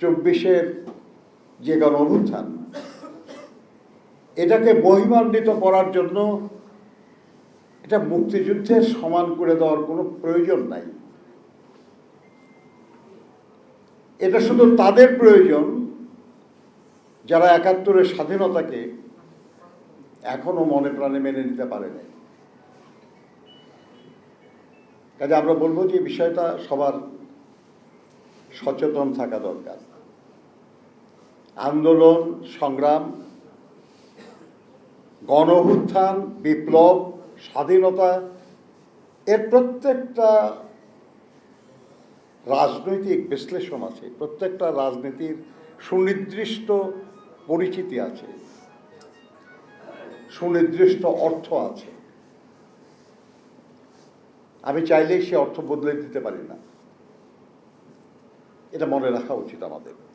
চব্বিশের যে গণ অভ্যুত্থান এটাকে মহিমান্বিত করার জন্য এটা মুক্তিযুদ্ধের সমান করে দেওয়ার কোনো প্রয়োজন নাই। এটা শুধু তাদের প্রয়োজন যারা একাত্তরের স্বাধীনতাকে এখনও মনে প্রাণে মেনে নিতে পারেনি কাজে আমরা বলব যে বিষয়টা সবার সচেতন থাকা দরকার। আন্দোলন, সংগ্রাম গণভুত্থান বিপ্লব, স্বাধীনতা, এর প্রত্যেকটা রাজনৈতিক বিশ্লেষণ আছে, প্রত্যেকটা রাজনীতির সুনির্দিষ্ট পরিচিতি আছে, সুনির্দিষ্ট অর্থ আছে। আমি চাইলেই সে অর্থ বদলে দিতে পারি না। এটা মনে রাখা উচিত আমাদের।